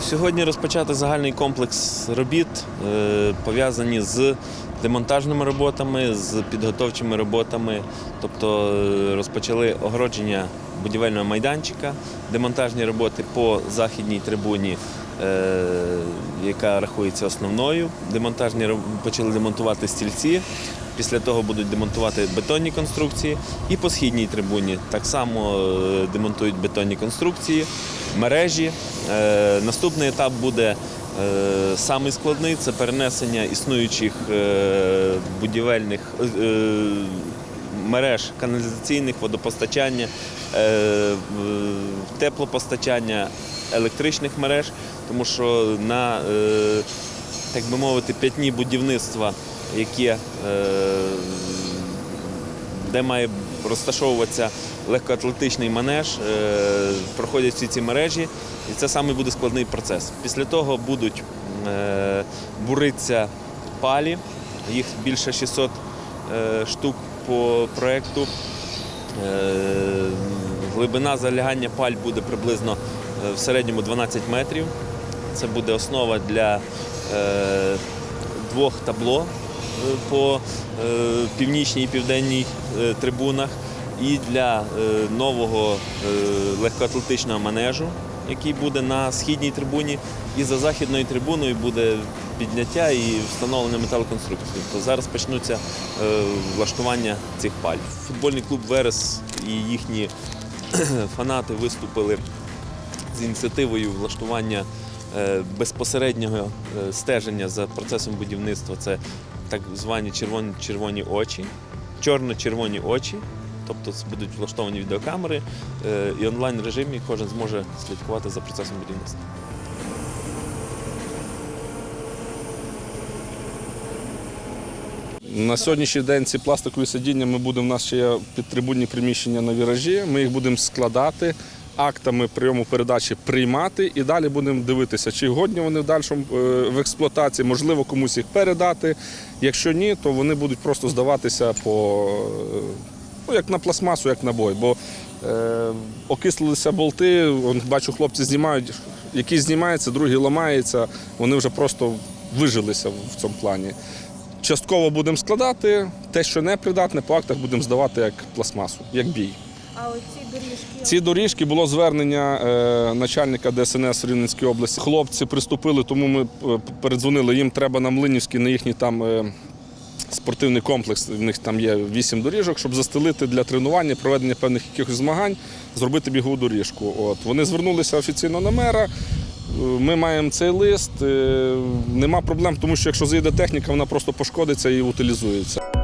Сьогодні розпочати загальний комплекс робіт, е, пов'язані з демонтажними роботами, з підготовчими роботами. Тобто е, розпочали огородження будівельного майданчика, демонтажні роботи по західній трибуні, е, яка рахується основною. Демонтажні почали демонтувати стільці. Після того будуть демонтувати бетонні конструкції. І по східній трибуні так само демонтують бетонні конструкції, мережі. Е, Наступний етап буде е, самий складний це перенесення існуючих е, будівельних мереж каналізаційних, водопостачання, теплопостачання електричних мереж, тому що на так би мовити, п'ятні будівництва, яке, де має розташовуватися легкоатлетичний манеж, е, проходять всі ці мережі, і це саме буде складний процес. Після того будуть е, буритися палі, їх більше 600 е, штук по проєкту. Глибина залягання паль буде приблизно в середньому 12 метрів. Це буде основа для двох табло по е, північній і південній е, трибунах і для е, нового легкоатлетичного манежу, який буде на східній трибуні, і за західною трибуною буде підняття і встановлення металоконструкції. Тобто зараз почнуться влаштування цих паль. Футбольний клуб Верес і їхні фанати виступили з ініціативою влаштування безпосереднього стеження за процесом будівництва. Це так звані червоні, червоні очі, чорно-червоні очі. Тобто будуть влаштовані відеокамери е, і онлайн режимі кожен зможе слідкувати за процесом будівництва. На сьогоднішній день ці пластикові сидіння ми будемо, у нас ще є підтрибунні приміщення на віражі. Ми їх будемо складати, актами прийому передачі приймати і далі будемо дивитися, чи годні вони в дальшому е, в експлуатації, можливо, комусь їх передати. Якщо ні, то вони будуть просто здаватися по е, ну, як на пластмасу, як на бой. Бо е, окислилися болти, он, бачу, хлопці знімають, які знімаються, другі ламаються, вони вже просто вижилися в цьому плані. Частково будемо складати, те, що не придатне, по актах будемо здавати як пластмасу, як бій. Ці доріжки було звернення е, начальника ДСНС в Рівненській області. Хлопці приступили, тому ми е, передзвонили. Їм треба на Млинівський, на їхній там е, спортивний комплекс. В них там є вісім доріжок, щоб застелити для тренування, проведення певних якихось змагань, зробити бігову доріжку. От вони звернулися офіційно на мера. Ми маємо цей лист. Нема проблем, тому що якщо заїде техніка, вона просто пошкодиться і утилізується.